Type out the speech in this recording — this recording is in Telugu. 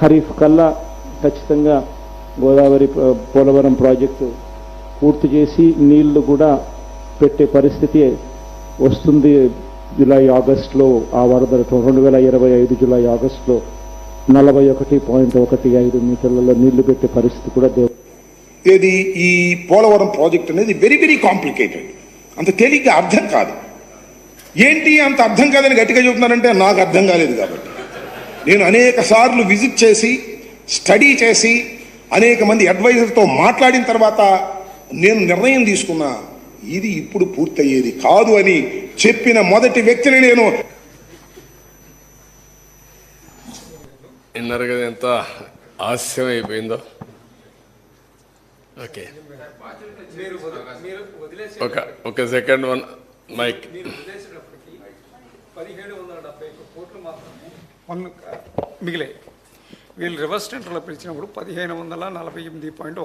ఖరీఫ్ కల్లా ఖచ్చితంగా గోదావరి పోలవరం ప్రాజెక్టు పూర్తి చేసి నీళ్ళు కూడా పెట్టే పరిస్థితి వస్తుంది జూలై ఆగస్టులో ఆ వరదలతో రెండు వేల ఇరవై ఐదు జూలై ఆగస్టులో నలభై ఒకటి పాయింట్ ఒకటి ఐదు మీటర్లలో నీళ్ళు పెట్టే పరిస్థితి కూడా దేవు ఏది ఈ పోలవరం ప్రాజెక్ట్ అనేది వెరీ వెరీ కాంప్లికేటెడ్. అంత తేలిగ్గా అర్థం కాదు. ఏంటి అంత అర్థం కాదని గట్టిగా చెబుతున్నారంటే నాకు అర్థం కాలేదు కాబట్టి. నేను అనేక సార్లు విజిట్ చేసి స్టడీ చేసి అనేక మంది అడ్వైజర్తో మాట్లాడిన తర్వాత నేను నిర్ణయం తీసుకున్నా ఇది ఇప్పుడు పూర్తయ్యేది కాదు అని చెప్పిన మొదటి వ్యక్తిని నేను. విన్నారు కదా ఎంత హాస్యం అయిపోయిందో. ఓకే. ఒక ఒక సెకండ్ వన్ మైక్. పదిహేడు వందల డెబ్బై కోట్లు మాత్రమే వన్ మిగిలే వీళ్ళు రివర్స్ టెండర్లో పిలిచినప్పుడు పదిహేను వందల నలభై ఎనిమిది పాయింట్